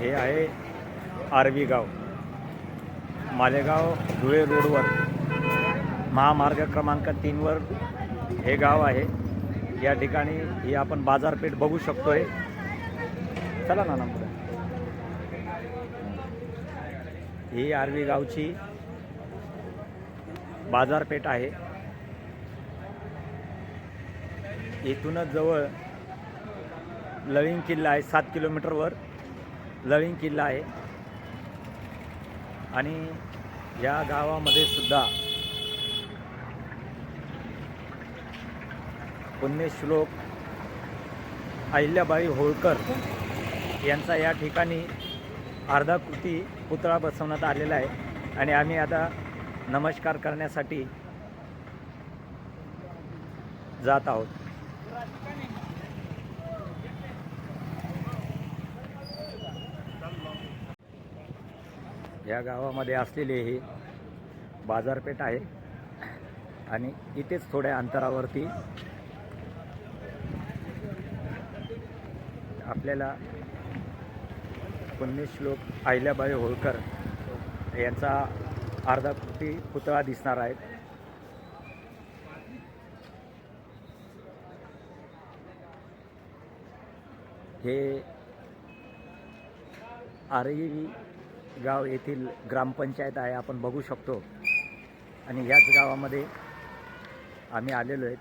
हे आहे आरवी गाव. मालेगाव धुळे रोडवर. महामार्ग क्रमांक तीनवर हे गाव आहे. या ठिकाणी ही आपण बाजारपेठ बघू शकतोय. चला ना पुढे ही आरवी गावची बाजारपेठ आहे. इथूनच जवळ लळिंग किल्ला आहे सात किलोमीटरवर. लळिंग किल्ला आहे. आणि या गावामध्ये सुद्धा पुण्यश्लोक अहिल्याबाई होळकर यांचा या ठिकाणी अर्धाकृती पुतळा बसवण्यात आलेला आहे. आणि आम्ही आता नमस्कार करण्यासाठी जात आहोत. या गावामध्ये असलेले हे बाजारपेठ आहे. आणि इथेच थोड्या अंतरावरती आपल्याला पुण्यश्लोक अहिल्याबाई होळकर यांचा अर्धाकृती पुतळा दिसणार आहे. हे आरई गाव येथील ग्रामपंचायत आहे आपण बघू शकतो. आणि याच गावामध्ये आम्ही आलेलो आहेत.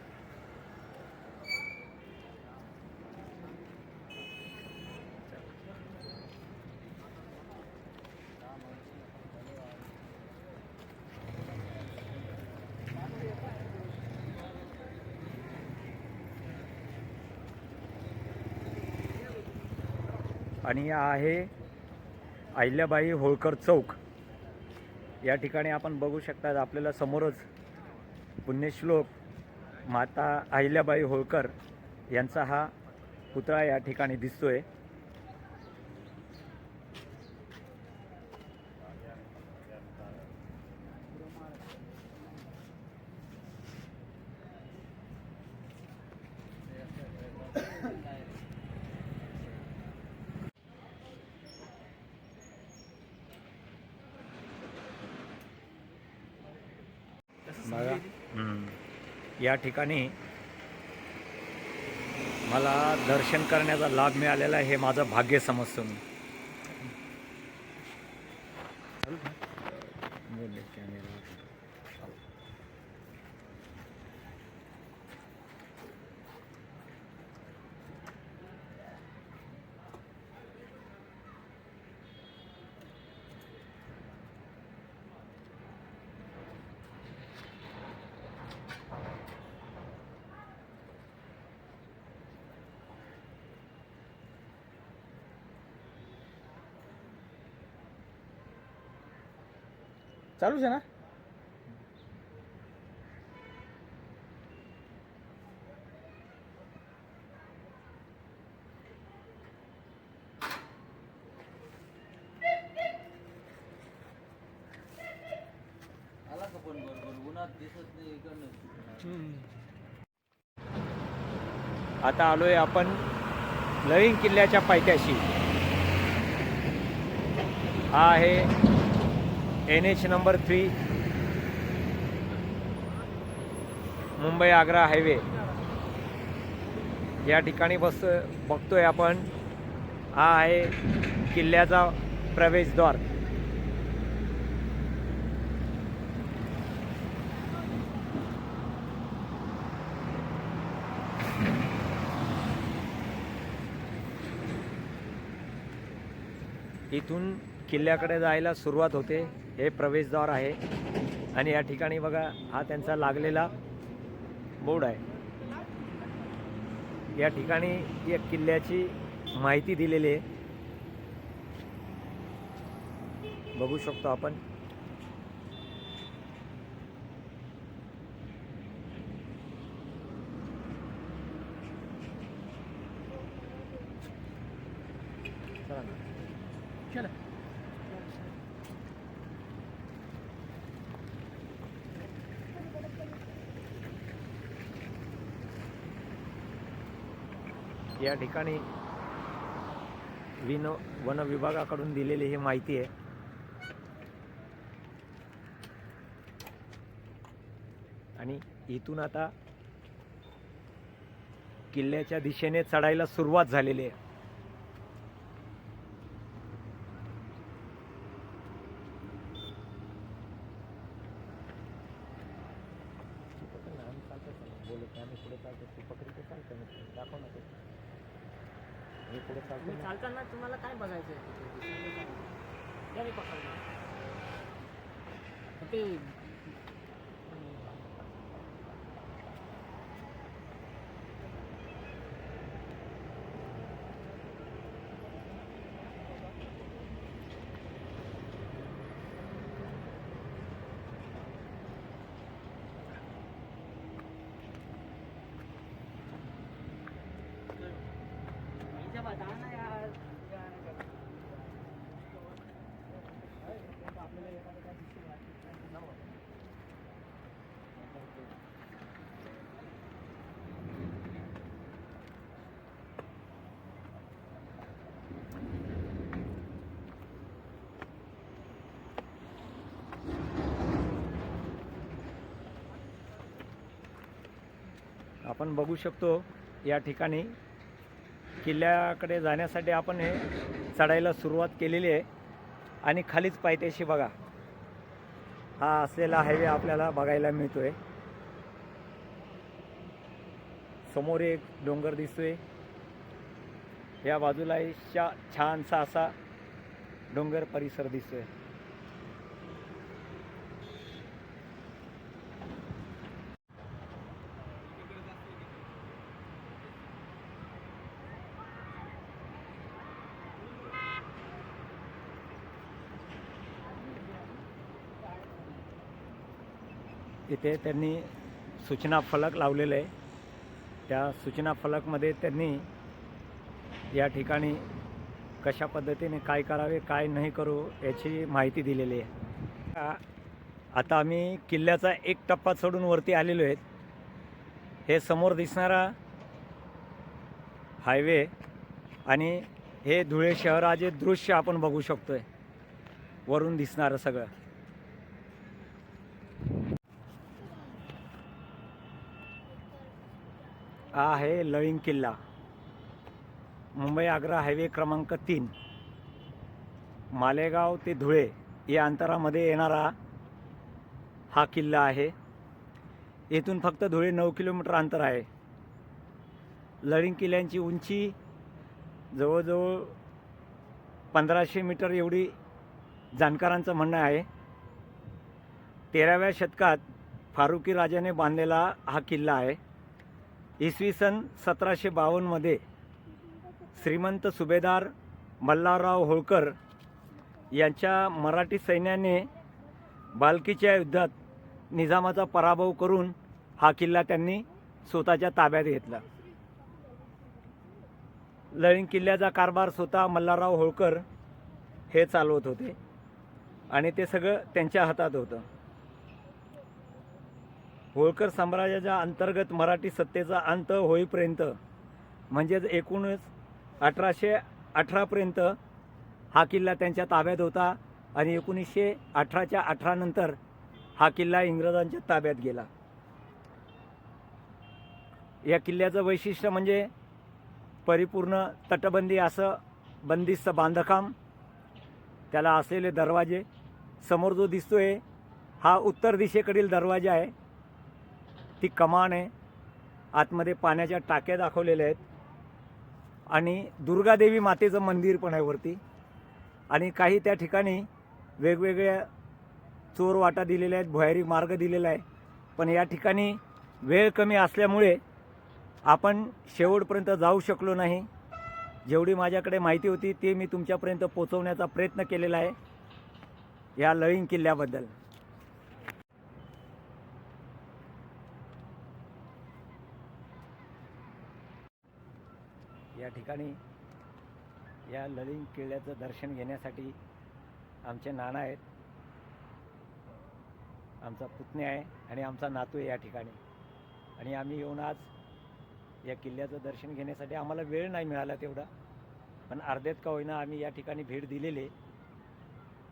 आणि आहे अहिल्याबाई होळकर चौक. या ठिकाणी आपण बघू शकता आपल्याला समोरच पुण्यश्लोक माता अहिल्याबाई होळकर यांचा हा पुतळा या ठिकाणी दिसतोय. बघा. या ठिकाणी मला दर्शन करण्याचा लाभ मिळालेला आहे हे माझं भाग्य समजतो मी चालूच आहे ना? आता आलोय आपण लळिंग किल्ल्याच्या पायथ्याशी. हा आहे N H number three Mumbai Agra highway. या ठिकाणी बस बघतोय आपण. हा आहे किल्ल्याचा प्रवेशद्वार. इथून किल्ल्याकडे जायला सुरुवात होते. हे प्रवेशद्वार आहे. आणि या ठिकाणी बघा हा त्यांचा लागलेला बोर्ड आहे. या ठिकाणी या किल्ल्याची माहिती दिलेली आहे. बघू शकतो आपण चला ना. चला या ठिकाणी विन वन विभागाकडून दिलेली ही माहिती आहे. आणि इथून आता किल्ल्याच्या दिशेने चढायला सुरुवात झालेली आहे. तुम्ही चालताना तुम्हाला काय बघायचं आहे पकडलं. ते आपण बघू शकतो या ठिकाणी किल्ल्याकडे जाण्यासाठी आपण हे चढायला सुरुवात केलेली आहे. आणि खालीच पायथ्याशी बघा. हा असलेला हायवे आपल्याला बघायला मिळतोय. समोर एक डोंगर दिसतोय. या बाजूला एक छानसा असा डोंगर परिसर दिसतोय. इथे त्यांनी सूचना फलक लावलेले आहे. त्या सूचना फलकमध्ये त्यांनी या ठिकाणी कशा पद्धतीने काय करावे काय नाही करू याची माहिती दिलेली आहे. आता आम्ही किल्ल्याचा एक टप्पा सोडून वरती आलेलो आहेत. हे समोर दिसणारा हायवे आणि हे धुळे शहराचे दृश्य आपण बघू शकतो आहे वरून दिसणारं सगळं. हा आहे लळिंग किल्ला. मुंबई आग्रा हायवे क्रमांक तीन. मालेगाव ते धुळे या अंतरामध्ये येणारा हा किल्ला आहे. येथून फक्त धुळे नऊ किलोमीटर अंतर आहे. लळिंग किल्ल्यांची उंची जवळजवळ पंधराशे मीटर एवढी जाणकारांचं म्हणणं आहे. तेराव्या शतकात फारुकी राजाने बांधलेला हा किल्ला आहे. इसवी सन सतराशे बावन्नमध्ये श्रीमंत सुभेदार मल्हारराव होळकर यांच्या मराठी सैन्याने बालकीच्या युद्धात निजामाचा पराभव करून हा किल्ला त्यांनी स्वतःच्या ताब्यात घेतला. लळिंग किल्ल्याचा कारभार स्वतः मल्हारराव होळकर हे चालवत होते आणि ते सगळं त्यांच्या हातात होतं. होळकर साम्राज्याच्या अंतर्गत मराठी सत्तेचा अंत होईपर्यंत म्हणजेच एकूणच अठराशे अठरापर्यंत हा किल्ला त्यांच्या ताब्यात होता आणि एकोणीसशे अठराच्या अठरानंतर हा किल्ला इंग्रजांच्या ताब्यात गेला. या किल्ल्याचं वैशिष्ट्य म्हणजे परिपूर्ण तटबंदी असं बंदिस्त बांधकाम त्याला असलेले दरवाजे समोर जो दिसतोय हा उत्तर दिशेकडील दरवाजा आहे. ती कमान आहे आतमध्ये पाण्याच्या टाक्या दाखवलेल्या आहेत. आणि दुर्गादेवी मातेचं मंदिर पण आहे वरती. आणि काही त्या ठिकाणी वेगवेगळ्या चोर वाटा दिलेल्या आहेत भुयारी मार्ग दिलेला आहे. पण या ठिकाणी वेळ कमी असल्यामुळे आपण शेवटपर्यंत जाऊ शकलो नाही. जेवढी माझ्याकडे माहिती होती ते मी तुमच्यापर्यंत पोचवण्याचा प्रयत्न केलेला आहे या लळिंग किल्ल्याबद्दल. या ठिकाणी या ललिंग किल्ल्याचं दर्शन घेण्यासाठी आमचे नाना आहेत. आमचा पुतणे आहे आणि आमचा नातू आहे या ठिकाणी. आणि आम्ही येऊन आज या किल्ल्याचं दर्शन घेण्यासाठी आम्हाला वेळ नाही मिळाला तेवढा. पण अर्ध्यात का होईना आम्ही या ठिकाणी भेट दिलेली आहे.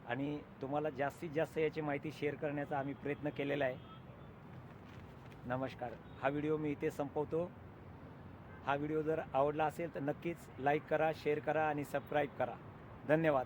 आणि तुम्हाला जास्तीत जास्त याची माहिती शेअर करण्याचा आम्ही प्रयत्न केलेला आहे. नमस्कार. हा व्हिडिओ मी इथे संपवतो. हा व्हिडिओ जर आवडला असेल तर नक्कीच लाईक करा शेअर करा आणि सबस्क्राईब करा. धन्यवाद.